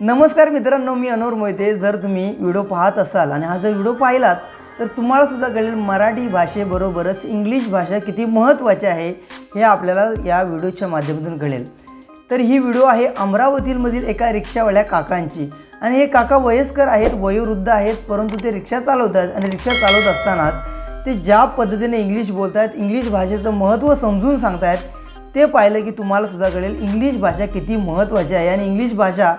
नमस्कार मित्रांनो मी अनोर मोहिते. जर तुम्ही व्हिडिओ पाहत असाल आणि हा जर व्हिडिओ पाहिलात तर तुम्हाला सुद्धा कळेल मराठी भाषेबरोबरच इंग्लिश भाषा किती महत्त्वाची आहे हे आपल्याला या व्हिडिओच्या माध्यमातून कळेल. तर ही व्हिडिओ आहे अमरावतीमधील एका रिक्षावाल्या काकांची. आणि हे काका वयस्कर आहेत वयोवृद्ध आहेत परंतु ते रिक्षा चालवतात आणि रिक्षा चालवत असताना ते ज्या पद्धतीने इंग्लिश बोलत आहेत इंग्लिश भाषेचं महत्त्व समजून सांगतायत ते पाहिलं की तुम्हाला सुद्धा कळेल इंग्लिश भाषा किती महत्त्वाची आहे. आणि इंग्लिश भाषा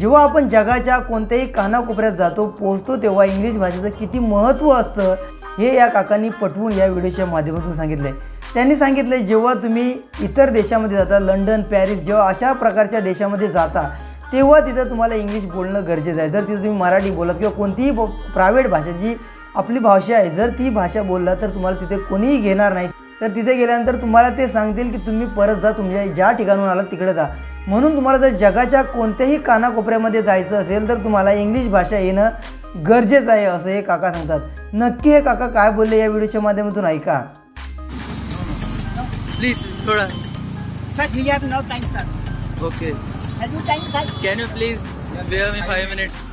जेव्हा आपण जगाच्या कोणत्याही कानाकोपऱ्यात जातो पोहोचतो तेव्हा इंग्लिश भाषेचं किती महत्त्व असतं हे या काकांनी पटवून या व्हिडिओच्या माध्यमातून सांगितलं आहे त्यांनी सांगितलं जेव्हा तुम्ही इतर देशामध्ये जाता लंडन पॅरिस जेव्हा अशा प्रकारच्या देशामध्ये जाता तेव्हा तिथं तुम्हाला इंग्लिश बोलणं गरजेचं आहे. जर तिथं तुम्ही मराठी बोलत किंवा कोणतीही प्रायव्हेट भाषा जी आपली भाषा आहे जर ती भाषा बोलला तर तुम्हाला तिथे कोणीही घेणार नाही. तर तिथे गेल्यानंतर तुम्हाला ते सांगतील की तुम्ही परत जा तुमच्या ज्या ठिकाणून आलात तिकडे जा. म्हणून तुम्हाला जर जगाच्या कोणत्याही कानाकोपऱ्यामध्ये जायचं असेल तर तुम्हाला इंग्लिश भाषा येणं गरजेचं आहे असं हे काका सांगतात. नक्की हे काका काय बोलले या व्हिडिओच्या माध्यमातून ऐका. Please sir sir no thanks sir okay and you thanks sir please five minutes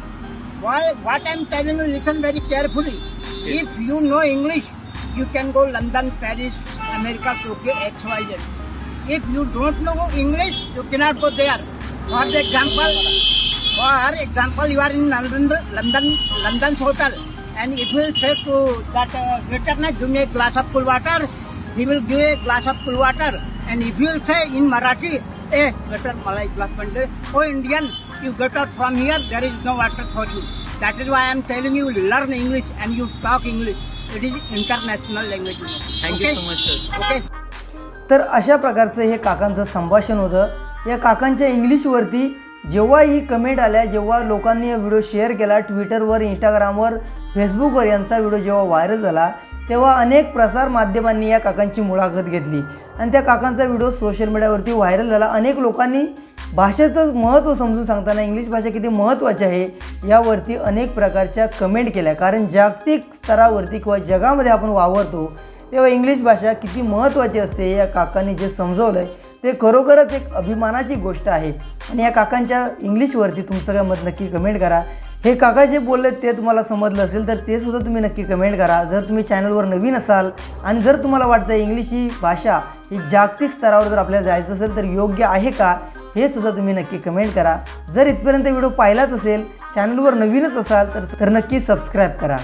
why what I'm tell you listen very carefully if you know English you can go London Paris America चोखे व्हाईज आहे If you don't know English, you cannot go there. For the example, for example, you are in London, London, London's hotel, and if you say to that uh, waiter, na, give me a glass of cool water, he will give a glass of cool water. And if you say in Marathi, eh, waiter, Malay glass pande, oh Indian, you get out from here, there is no water for you. That is why I am telling you, learn English and you talk English. It is international language. Thank okay? you so much, sir. Okay. तर अशा प्रकारचं हे काकांचं संभाषण होतं. या काकांच्या इंग्लिशवरती जेव्हा ही comment आल्या जेव्हा लोकांनी हा व्हिडिओ शेअर केला ट्विटरवर इंस्टाग्रामवर फेसबुकवर यांचा व्हिडिओ जेव्हा व्हायरल झाला तेव्हा अनेक प्रसार माध्यमांनी या काकांची मुलाखत घेतली. आणि त्या काकांचा व्हिडिओ सोशल मीडियावरती व्हायरल झाला. अनेक लोकांनी भाषेचं महत्त्व समजून सांगताना इंग्लिश भाषा किती महत्त्वाची आहे यावरती अनेक प्रकारच्या कमेंट केल्या. कारण जागतिक स्तरावरती किंवा जगामध्ये आपण वावरतो तेव्हा इंग्लिश भाषा किती महत्त्वाची असते या काकांनी जे समजवलं आहे ते खरोखरच एक अभिमानाची गोष्ट आहे. आणि या काकांच्या इंग्लिशवरती तुमचं काय मत नक्की कमेंट करा. हे काका जे बोलले ते तुम्हाला समजलं असेल तर ते सुद्धा तुम्ही नक्की कमेंट करा. जर तुम्ही चॅनलवर नवीन असाल आणि जर तुम्हाला वाटतं इंग्लिश ही भाषा ही जागतिक स्तरावर जर आपल्याला जायचं असेल तर योग्य आहे का? हे सुद्धा तुम्ही नक्की कमेंट करा. जर इथपर्यंत व्हिडिओ पाहिलाच असेल चॅनलवर नवीनच असाल तर तर नक्की सबस्क्राईब करा.